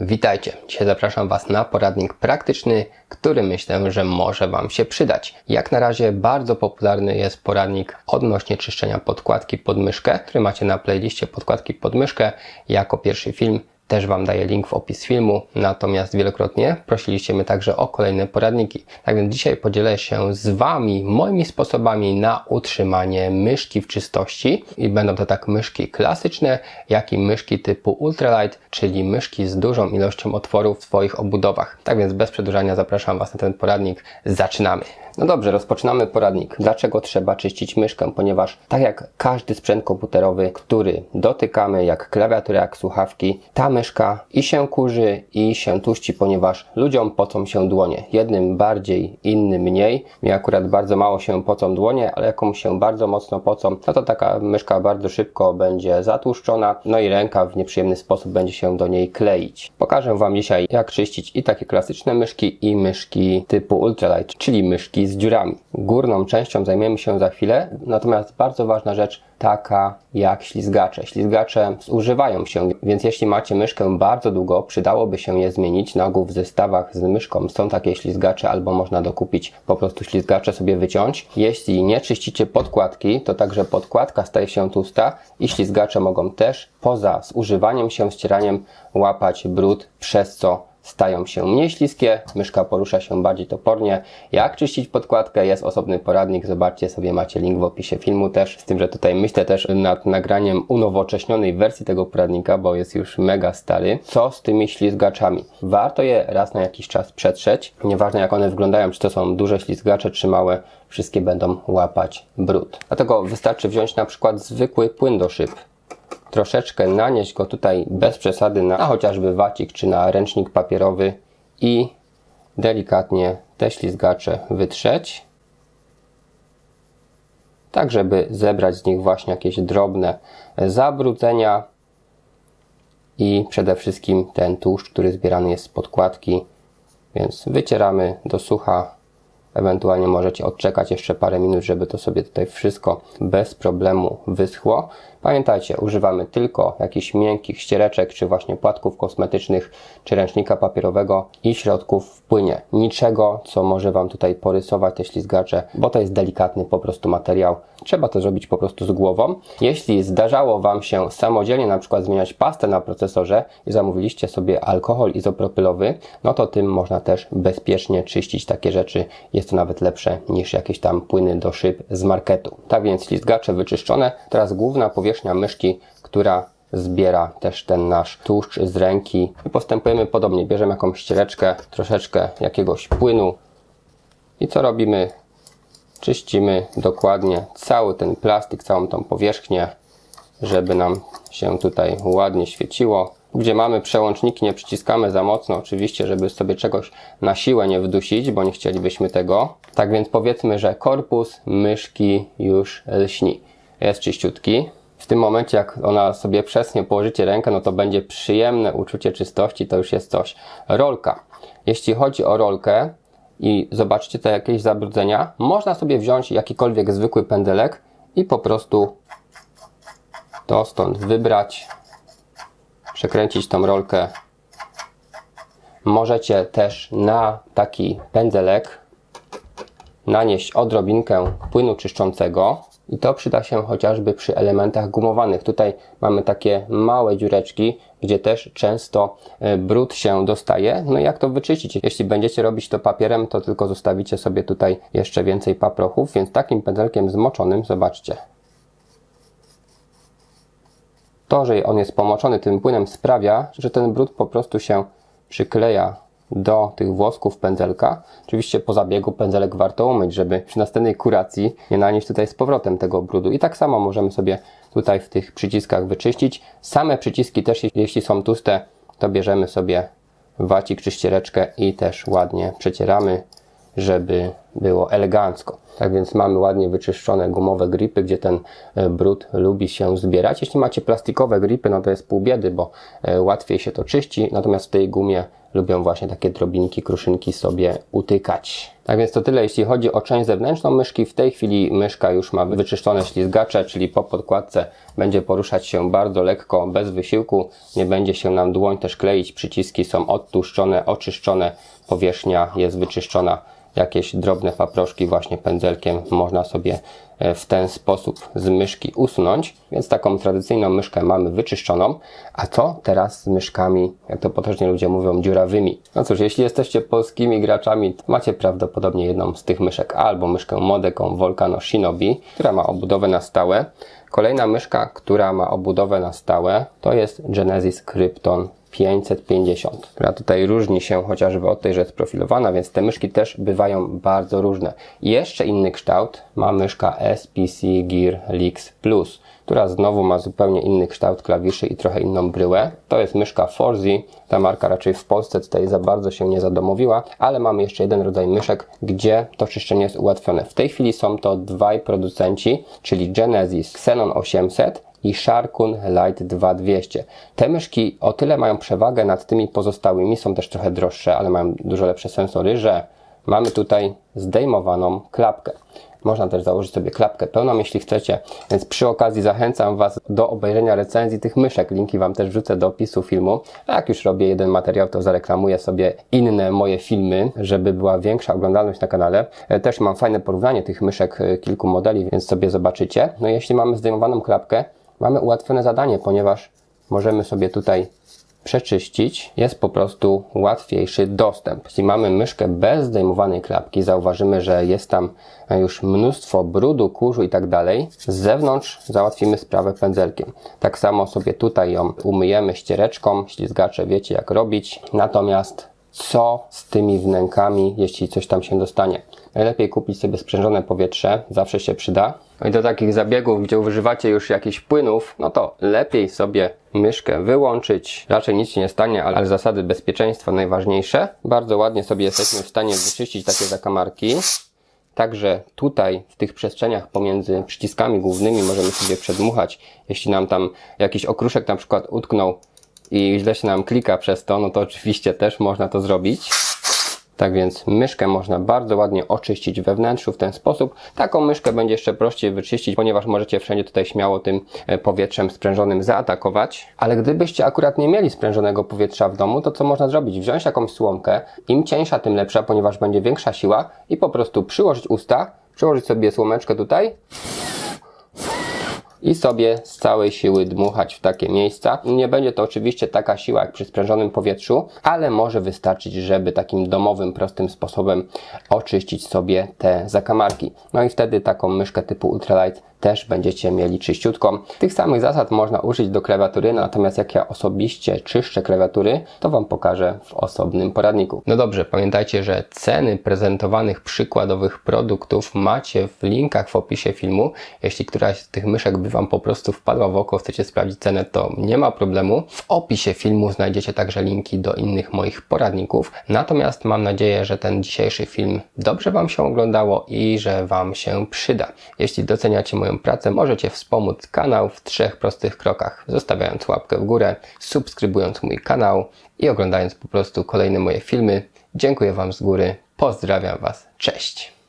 Witajcie. Dzisiaj zapraszam Was na poradnik praktyczny, który myślę, że może Wam się przydać. Jak na razie bardzo popularny jest poradnik odnośnie czyszczenia podkładki pod myszkę, który macie na playliście podkładki pod myszkę jako pierwszy film. Też Wam daję link w opis filmu, natomiast wielokrotnie prosiliście mnie także o kolejne poradniki. Tak więc dzisiaj podzielę się z Wami moimi sposobami na utrzymanie myszki w czystości i będą to tak myszki klasyczne, jak i myszki typu ultralight, czyli myszki z dużą ilością otworów w swoich obudowach. Tak więc bez przedłużania zapraszam Was na ten poradnik. Zaczynamy. No dobrze, rozpoczynamy poradnik. Dlaczego trzeba czyścić myszkę? Ponieważ tak jak każdy sprzęt komputerowy, który dotykamy, jak klawiatura, jak słuchawki, ta myszka i się kurzy, i się tuści, ponieważ ludziom pocą się dłonie. Jednym bardziej, innym mniej. Mi akurat bardzo mało się pocą dłonie, ale komuś się bardzo mocno pocą, no to taka myszka bardzo szybko będzie zatłuszczona, no i ręka w nieprzyjemny sposób będzie się do niej kleić. Pokażę Wam dzisiaj, jak czyścić i takie klasyczne myszki, i myszki typu ultralight, czyli myszki z dziurami. Górną częścią zajmiemy się za chwilę, natomiast bardzo ważna rzecz, taka jak ślizgacze. Ślizgacze zużywają się, więc jeśli macie myszkę bardzo długo, przydałoby się je zmienić. Na ogół w zestawach z myszką są takie ślizgacze, albo można dokupić po prostu ślizgacze, sobie wyciąć. Jeśli nie czyścicie podkładki, to także podkładka staje się tłusta i ślizgacze mogą też poza zużywaniem się, ścieraniem łapać brud, przez co stają się mniej śliskie, myszka porusza się bardziej topornie. Jak czyścić podkładkę? Jest osobny poradnik, zobaczcie sobie, macie link w opisie filmu też, z tym, że tutaj myślę też nad nagraniem unowocześnionej wersji tego poradnika, bo jest już mega stary. Co z tymi ślizgaczami? Warto je raz na jakiś czas przetrzeć, nieważne jak one wyglądają, czy to są duże ślizgacze, czy małe, wszystkie będą łapać brud. Dlatego wystarczy wziąć na przykład zwykły płyn do szyb, troszeczkę nanieść go tutaj bez przesady na, chociażby wacik czy na ręcznik papierowy i delikatnie te ślizgacze wytrzeć. Tak, żeby zebrać z nich właśnie jakieś drobne zabrudzenia i przede wszystkim ten tłuszcz, który zbierany jest z podkładki. Więc wycieramy do sucha. Ewentualnie możecie odczekać jeszcze parę minut, żeby to sobie tutaj wszystko bez problemu wyschło. Pamiętajcie, używamy tylko jakichś miękkich ściereczek, czy właśnie płatków kosmetycznych, czy ręcznika papierowego i środków w płynie. Niczego, co może Wam tutaj porysować te ślizgacze, bo to jest delikatny po prostu materiał. Trzeba to zrobić po prostu z głową. Jeśli zdarzało Wam się samodzielnie na przykład zmieniać pastę na procesorze i zamówiliście sobie alkohol izopropylowy, no to tym można też bezpiecznie czyścić takie rzeczy. Jest to nawet lepsze niż jakieś tam płyny do szyb z marketu. Tak więc ślizgacze wyczyszczone. Teraz główna powierzchnia myszki, która zbiera też ten nasz tłuszcz z ręki. I postępujemy podobnie. Bierzemy jakąś ściereczkę, troszeczkę jakiegoś płynu i co robimy? Czyścimy dokładnie cały ten plastik, całą tą powierzchnię, żeby nam się tutaj ładnie świeciło. Gdzie mamy przełączniki, nie przyciskamy za mocno, oczywiście, żeby sobie czegoś na siłę nie wdusić, bo nie chcielibyśmy tego. Tak więc powiedzmy, że korpus myszki już lśni. Jest czyściutki. W tym momencie, jak ona sobie przesnie, położycie rękę, no to będzie przyjemne uczucie czystości, to już jest coś. Rolka. Jeśli chodzi o rolkę i zobaczycie te jakieś zabrudzenia, można sobie wziąć jakikolwiek zwykły pędzelek i po prostu to stąd wybrać, przekręcić tą rolkę. Możecie też na taki pędzelek nanieść odrobinkę płynu czyszczącego i to przyda się chociażby przy elementach gumowanych. Tutaj mamy takie małe dziureczki, gdzie też często e, brud się dostaje. No i jak to wyczyścić? Jeśli będziecie robić to papierem, to tylko zostawicie sobie tutaj jeszcze więcej paprochów, więc takim pędzelkiem zmoczonym, zobaczcie. To, że on jest pomoczony tym płynem sprawia, że ten brud po prostu się przykleja do tych włosków pędzelka. Oczywiście po zabiegu pędzelek warto umyć, żeby przy następnej kuracji nie nanieść tutaj z powrotem tego brudu. I tak samo możemy sobie tutaj w tych przyciskach wyczyścić. Same przyciski też, jeśli są tłuste, to bierzemy sobie wacik czy ściereczkę i też ładnie przecieramy, żeby było elegancko. Tak więc mamy ładnie wyczyszczone gumowe gripy, gdzie ten e, brud lubi się zbierać. Jeśli macie plastikowe gripy, no to jest pół biedy, bo e, łatwiej się to czyści, natomiast w tej gumie lubią właśnie takie drobinki, kruszynki sobie utykać. Tak więc to tyle, jeśli chodzi o część zewnętrzną myszki. W tej chwili myszka już ma wyczyszczone ślizgacze, czyli po podkładce będzie poruszać się bardzo lekko, bez wysiłku. Nie będzie się nam dłoń też kleić. Przyciski są odtłuszczone, oczyszczone. Powierzchnia jest wyczyszczona jakieś drobne paproszki właśnie pędzelkiem można sobie e, w ten sposób z myszki usunąć. Więc taką tradycyjną myszkę mamy wyczyszczoną. A co teraz z myszkami, jak to potocznie ludzie mówią, dziurawymi? No cóż, jeśli jesteście polskimi graczami, macie prawdopodobnie jedną z tych myszek, albo myszkę Modeką Volcano Shinobi, która ma obudowę na stałe. Kolejna myszka, która ma obudowę na stałe, to jest Genesis Krypton 550, która tutaj różni się chociażby od tej, że jest profilowana, więc te myszki też bywają bardzo różne. Jeszcze inny kształt ma myszka SPC Gear Lix Plus, która znowu ma zupełnie inny kształt klawiszy i trochę inną bryłę. To jest myszka Forzi, ta marka raczej w Polsce tutaj za bardzo się nie zadomowiła, ale mamy jeszcze jeden rodzaj myszek, gdzie to czyszczenie jest ułatwione. W tej chwili są to dwaj producenci, czyli Genesis Xenon 800 i Sharkun Lite 2200. Te myszki o tyle mają przewagę nad tymi pozostałymi, są też trochę droższe, ale mają dużo lepsze sensory, że mamy tutaj zdejmowaną klapkę. Można też założyć sobie klapkę pełną, jeśli chcecie, więc przy okazji zachęcam Was do obejrzenia recenzji tych myszek. Linki Wam też wrzucę do opisu filmu. A jak już robię jeden materiał, to zareklamuję sobie inne moje filmy, żeby była większa oglądalność na kanale. E, Też mam fajne porównanie tych myszek e, kilku modeli, więc sobie zobaczycie. No jeśli mamy zdejmowaną klapkę, mamy ułatwione zadanie, ponieważ możemy sobie tutaj przeczyścić, jest po prostu łatwiejszy dostęp. Jeśli mamy myszkę bez zdejmowanej klapki, zauważymy, że jest tam już mnóstwo brudu, kurzu i tak dalej. Z zewnątrz załatwimy sprawę pędzelkiem. Tak samo sobie tutaj ją umyjemy ściereczką, ślizgacze wiecie jak robić. Natomiast co z tymi wnękami, jeśli coś tam się dostanie? Najlepiej kupić sobie sprzężone powietrze, zawsze się przyda. No i do takich zabiegów, gdzie używacie już jakichś płynów, no to lepiej sobie myszkę wyłączyć. Raczej nic się nie stanie, ale zasady bezpieczeństwa najważniejsze. Bardzo ładnie sobie jesteśmy w stanie wyczyścić takie zakamarki. Także tutaj w tych przestrzeniach pomiędzy przyciskami głównymi możemy sobie przedmuchać. Jeśli nam tam jakiś okruszek na przykład utknął i źle się nam klika przez to, no to oczywiście też można to zrobić. Tak więc myszkę można bardzo ładnie oczyścić we wnętrzu w ten sposób. Taką myszkę będzie jeszcze prościej wyczyścić, ponieważ możecie wszędzie tutaj śmiało tym e, powietrzem sprężonym zaatakować. Ale gdybyście akurat nie mieli sprężonego powietrza w domu, to co można zrobić? Wziąć jakąś słomkę, im cieńsza, tym lepsza, ponieważ będzie większa siła i po prostu przyłożyć usta, przyłożyć sobie słomeczkę tutaj i sobie z całej siły dmuchać w takie miejsca. Nie będzie to oczywiście taka siła jak przy sprężonym powietrzu, ale może wystarczyć, żeby takim domowym, prostym sposobem oczyścić sobie te zakamarki. No i wtedy taką myszkę typu Ultralight też będziecie mieli czyściutką. Tych samych zasad można użyć do klawiatury, natomiast jak ja osobiście czyszczę klawiatury, to Wam pokażę w osobnym poradniku. No dobrze, pamiętajcie, że ceny prezentowanych przykładowych produktów macie w linkach w opisie filmu. Jeśli któraś z tych myszek by Wam po prostu wpadła w oko, chcecie sprawdzić cenę, to nie ma problemu. W opisie filmu znajdziecie także linki do innych moich poradników. Natomiast mam nadzieję, że ten dzisiejszy film dobrze Wam się oglądało i że Wam się przyda. Jeśli doceniacie moją pracę, możecie wspomóc kanał w trzech prostych krokach, zostawiając łapkę w górę, subskrybując mój kanał i oglądając po prostu kolejne moje filmy. Dziękuję Wam z góry, pozdrawiam Was, cześć!